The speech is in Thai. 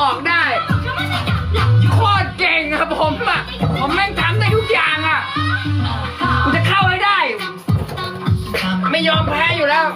ออกได้โคตรเก่งอะผมอะผมแม่งทำได้ทุกอย่างอะกูจะเข้าให้ได้ ไม่ยอมแพ้อยู่แล้ว